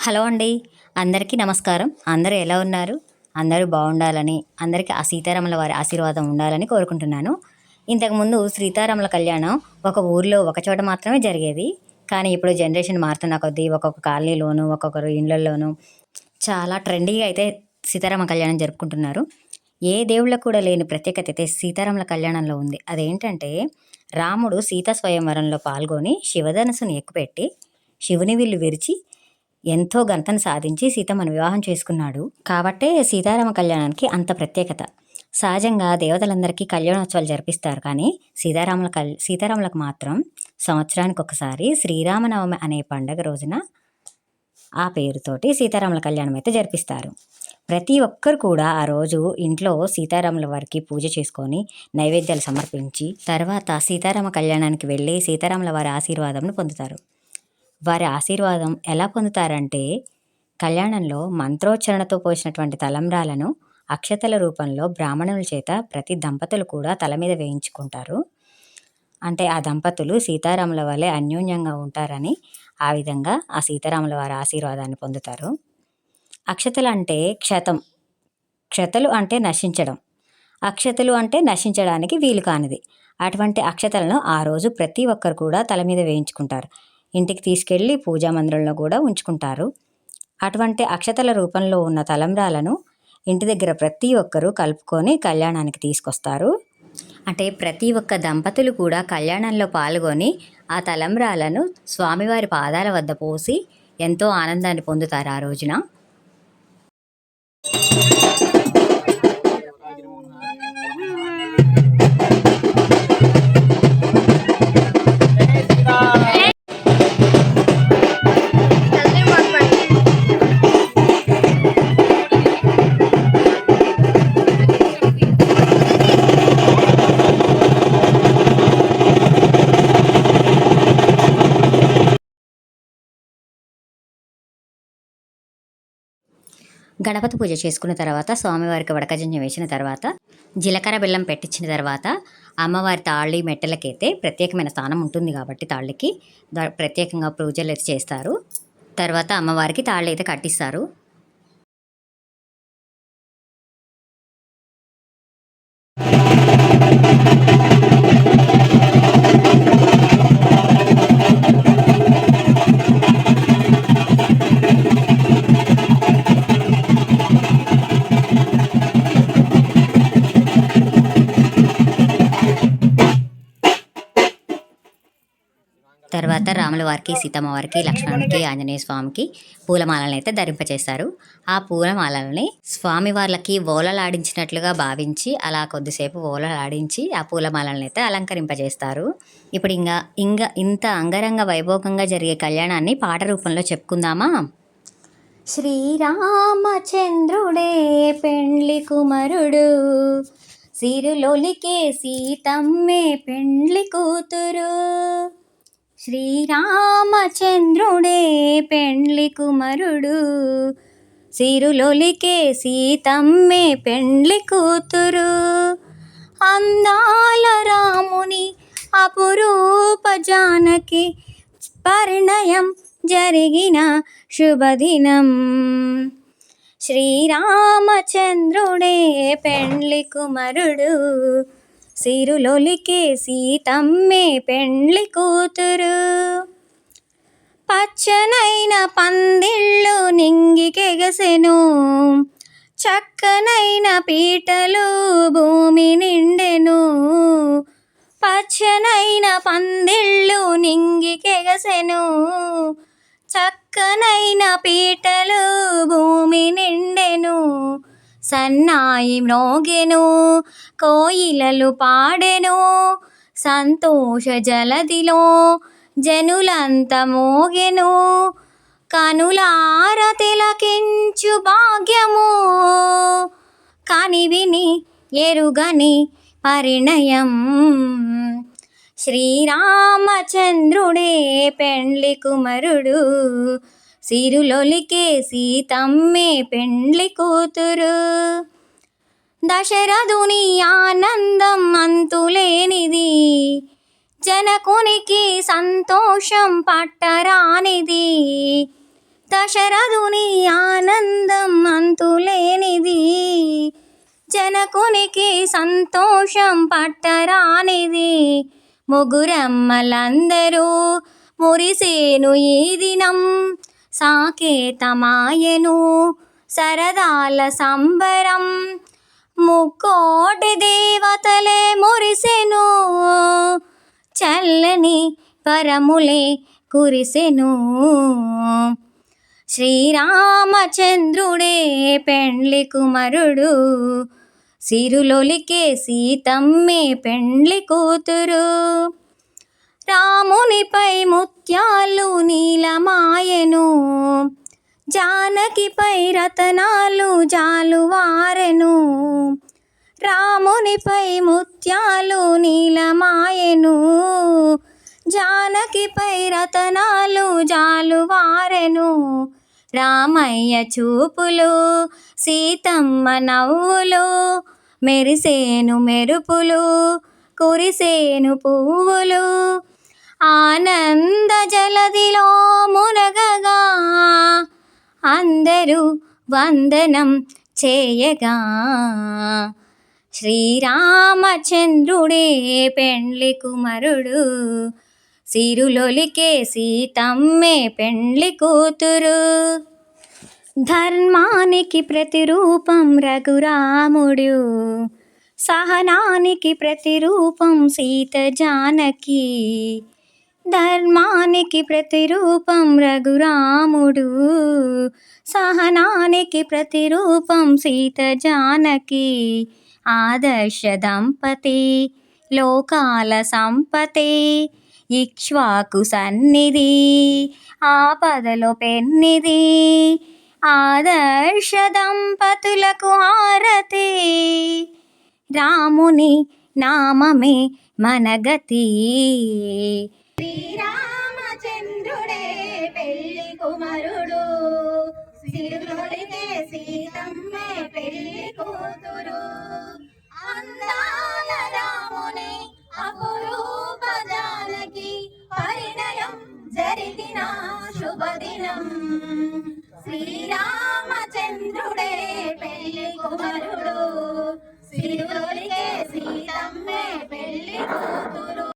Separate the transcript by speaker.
Speaker 1: Hello అండి. అందరికీ నమస్కారం. అందరూ ఎలా ఉన్నారు? అందరూ బాగుండాలని అందరికీ ఆ సీతారాముల వారి ఆశీర్వాదం ఉండాలని కోరుకుంటున్నాను. ఇంతకుముందు సీతారాముల కళ్యాణం ఒక ఊర్లో ఒక చోట మాత్రమే జరిగేది. కానీ ఇప్పుడు జనరేషన్ మారుతున్న కొద్దీ ఒక్కొక్క కాలనీలోను ఒక్కొక్కరు ఇండ్లలోనూ చాలా ట్రెండీగా అయితే సీతారామ కళ్యాణం జరుపుకుంటున్నారు. ఏ దేవుళ్ళకు కూడా లేని ప్రత్యేకత అయితే సీతారాముల కళ్యాణంలో ఉంది. అదేంటంటే రాముడు సీతా స్వయంవరంలో పాల్గొని శివధనుసుని ఎక్కుపెట్టి శివుని విల్లు విరిచి ఎంతో ఘనతను సాధించి సీతమ్మను వివాహం చేసుకున్నాడు. కాబట్టే సీతారామ కళ్యాణానికి అంత ప్రత్యేకత. సహజంగా దేవతలందరికీ కళ్యాణోత్సవాలు జరిపిస్తారు కానీ సీతారాముల కల్ సీతారాములకు మాత్రం సంవత్సరానికి ఒకసారి శ్రీరామనవమి అనే పండగ రోజున ఆ పేరుతోటి సీతారాముల కళ్యాణం అయితే జరిపిస్తారు. ప్రతి ఒక్కరు కూడా ఆ రోజు ఇంట్లో సీతారాముల వారికి పూజ చేసుకొని నైవేద్యాలు సమర్పించి తర్వాత సీతారామ కళ్యాణానికి వెళ్ళి సీతారాముల వారి ఆశీర్వాదంను పొందుతారు. వారి ఆశీర్వాదం ఎలా పొందుతారంటే కళ్యాణంలో మంత్రోచ్చరణతో పోసినటువంటి తలంబ్రాలను అక్షతల రూపంలో బ్రాహ్మణుల చేత ప్రతి దంపతులు కూడా తల మీద వేయించుకుంటారు. అంటే ఆ దంపతులు సీతారాముల వలె అన్యోన్యంగా ఉంటారని ఆ విధంగా ఆ సీతారాముల వారి ఆశీర్వాదాన్ని పొందుతారు. అక్షతలు అంటే క్షతం. క్షతలు అంటే నశించడం. అక్షతలు అంటే నశించడానికి వీలు కానిది. అటువంటి అక్షతలను ఆ రోజు ప్రతి ఒక్కరు కూడా తల మీద వేయించుకుంటారు. ఇంటికి తీసుకెళ్ళి పూజా మందిరంలో కూడా ఉంచుకుంటారు. అటువంటి అక్షతల రూపంలో ఉన్న తలంబ్రాలను ఇంటి దగ్గర ప్రతి ఒక్కరూ కలుపుకొని కళ్యాణానికి తీసుకొస్తారు. అంటే ప్రతి ఒక్క దంపతులు కూడా కళ్యాణంలో పాల్గొని ఆ తలంబ్రాలను స్వామివారి పాదాల వద్ద పోసి ఎంతో ఆనందాన్ని పొందుతారు ఆ రోజున. గణపతి పూజ చేసుకున్న తర్వాత స్వామివారికి వడకజంజం వేసిన తర్వాత జీలకర్ర బెల్లం పెట్టించిన తర్వాత అమ్మవారి తాళి మెట్టలకైతే ప్రత్యేకమైన స్థానం ఉంటుంది కాబట్టి తాళ్ళకి. ప్రత్యేకంగా పూజలు అయితే చేస్తారు. తర్వాత అమ్మవారికి తాళ్ళు అయితే కట్టిస్తారు. తర్వాత రాముల వారికి సీతమ్మ వారికి లక్ష్మణునికి ఆంజనేయ స్వామికి పూలమాలను అయితే ధరింపచేస్తారు ఆ పూలమాలల్ని స్వామి వాళ్ళకి ఓలలాడించినట్లుగా భావించి అలా కొద్దిసేపు ఓలలాడించి ఆ పూలమాలలను అయితే అలంకరింపజేస్తారు. ఇప్పుడు ఇంకా ఇంకా ఇంత అంగరంగ వైభోగంగా జరిగే కళ్యాణాన్ని పాట రూపంలో చెప్పుకుందామా? శ్రీరామచంద్రుడే పెండ్లి కుమరుడు సిరులొలికే సీతమ్మే పెండ్లి కూతురు. శ్రీరామచంద్రుడే పెండ్లి కుమరుడు. సిరులొలికే సీతమ్మే పెండ్లి కూతురు. అందాల రాముని అపురూప జానకి పరిణయం జరిగిన శుభదినం. శ్రీరామచంద్రుడే పెండ్లి కుమరుడు. సిరులొలికే సీతమ్మే పెండ్లి కూతురు. పచ్చనైన పందిళ్ళు నింగికెగసెను చక్కనైన పీటలు భూమి నిండెను. పచ్చనైన పందిళ్ళు నింగికెగసెను చక్కనైన పీటలు భూమి నిండెను. సన్నాయి మ్రోగెను కోయిలలు పాడెను సంతోష జలదిలో జనులంత మోగెను. కనులార తిలకించు భాగ్యము కాని విని ఎరుగని పరిణయం. శ్రీరామచంద్రుడే పెండ్లి కుమరుడు సిరులొలికే సీతమ్మే పెండ్లి కూతురు. దశరథుని ఆనందం అంతులేనిది. జనకునికి సంతోషం పట్టరానిది. దశరథుని ఆనందం అంతులేనిది. జనకునికి సంతోషం పట్టరానిది. ముగురమ్మలందరూ మురిసేను ఈ దినం. సాకేతమాయను సరదాల సంబరం. ముక్కోటి దేవతలే మురిసెను చల్లని పరములే కురిసెను. శ్రీరామచంద్రుడే పెండ్లి కుమరుడు సిరులొలికే సీతమ్మే పెండ్లి కూతురు. రామునిపై ముత్యాలు నీలమాయెను జానకిపై రతనాలు జాలువారెను. రామునిపై ముత్యాలు నీలమాయెను జానకిపై రతనాలు జాలువారెను. రామయ్య చూపులు సీతమ్మ నవ్వులు మెరిసేను మెరుపులు కురిసేను పువ్వులు ఆనంద జలదిలో మునగగా అందరూ వందనం చేయగా. శ్రీరామచంద్రుడే పెండ్లి కుమరుడు సిరులొలికే సీతమ్మే పెండ్లి కూతురు. ధర్మానికి ప్రతిరూపం రఘురాముడు సహనానికి ప్రతిరూపం సీత జానకి. ధర్మానికి ప్రతిరూపం రఘురాముడు సహనానికి ప్రతిరూపం సీత జానకి ఆదర్శ దంపతి లోకాల సంపతి ఇక్ష్వాకు సన్నిధి ఆపదలో పెన్నిది ఆదర్శ దంపతులకు హారతి. రాముని నామమే మనగతి
Speaker 2: శ్రీరామచంద్రుడే పెళ్ళి కుమరుడు. సిరులొలికే సీతమ్మే పెళ్ళి కూతురు. అందాల రాముని